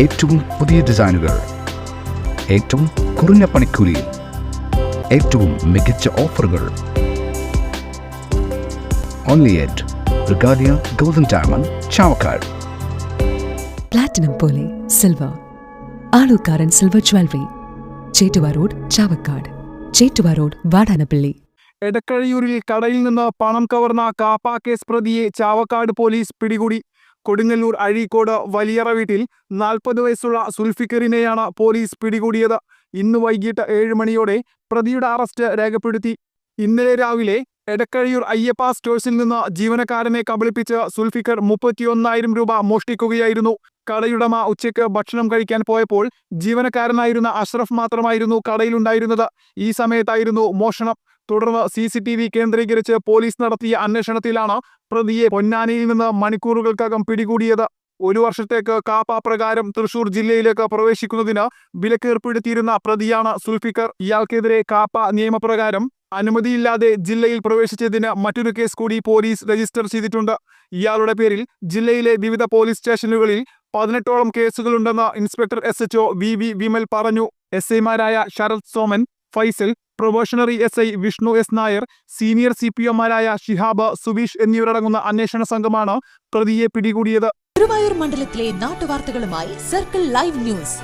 ഏറ്റവും പുതിയ ഡിസൈനുകൾ ഏറ്റവും കുറഞ്ഞ പണിക്കൂലിയിൽ ഏറ്റവും മികച്ച ഓഫറുകൾ. Only at Regalia golden diamond Chavakkad platinum പോലെ silver Alukkaran silver jewellery Chettuva road Chavakkad Chettuva road Vadanappally എടക്കഴിയൂരിൽ കടയിൽ നിന്ന് പണം കവർന്ന കാപ്പ കേസ് പ്രതിയെ ചാവക്കാട് പോലീസ് പിടികൂടി. കൊടുങ്ങല്ലൂർ അഴീക്കോട് വലിയറ വീട്ടിൽ നാൽപ്പത് വയസ്സുള്ള സുൽഫിക്കറിനെയാണ് പോലീസ് പിടികൂടിയത്. ഇന്ന് വൈകിട്ട് ഏഴ് മണിയോടെ പ്രതിയുടെ അറസ്റ്റ് രേഖപ്പെടുത്തി. ഇന്നലെ രാവിലെ എടക്കഴിയൂർ അയ്യപ്പ സ്റ്റോഴ്സിൽ നിന്ന് ജീവനക്കാരനെ കബളിപ്പിച്ച് സുൽഫിക്കർ മുപ്പത്തിയൊന്നായിരം രൂപ മോഷ്ടിക്കുകയായിരുന്നു. കടയുടമ ഉച്ചയ്ക്ക് ഭക്ഷണം കഴിക്കാൻ പോയപ്പോൾ ജീവനക്കാരനായിരുന്ന അഷ്റഫ് മാത്രമായിരുന്നു കടയിലുണ്ടായിരുന്നത്. ഈ സമയത്തായിരുന്നു മോഷണം. തുടർന്ന് സി സി ടി വി കേന്ദ്രീകരിച്ച് പോലീസ് നടത്തിയ അന്വേഷണത്തിലാണ് പ്രതിയെ പൊന്നാനിയിൽ നിന്ന് മണിക്കൂറുകൾക്കകം പിടികൂടിയത്. ഒരു വർഷത്തേക്ക് കാപ്പ പ്രകാരം തൃശൂർ ജില്ലയിലേക്ക് പ്രവേശിക്കുന്നതിന് വിലക്കേർപ്പെടുത്തിയിരുന്ന പ്രതിയാണ് സുൽഫിക്കർ. ഇയാൾക്കെതിരെ കാപ്പ നിയമപ്രകാരം അനുമതിയില്ലാതെ ജില്ലയിൽ പ്രവേശിച്ചതിന് മറ്റൊരു കേസ് കൂടി പോലീസ് രജിസ്റ്റർ ചെയ്തിട്ടുണ്ട്. ഇയാളുടെ പേരിൽ ജില്ലയിലെ വിവിധ പോലീസ് സ്റ്റേഷനുകളിൽ പതിനെട്ടോളം കേസുകളുണ്ടെന്ന് inspector S H O V V Vimal പറഞ്ഞു. എസ് ഐമാരായ Sarath Soman Faisal probationary S I Vishnu S Nair senior C P ഒമാരായ Shihab Subeesh എന്നിവരടങ്ങുന്ന അന്വേഷണ സംഘമാണ് പ്രതിയെ പിടികൂടിയത്. ഗുരുവായൂർ മണ്ഡലത്തിലെ നാട്ടുവാർത്തകളുമായി സർക്കിൾ ലൈവ് ന്യൂസ്.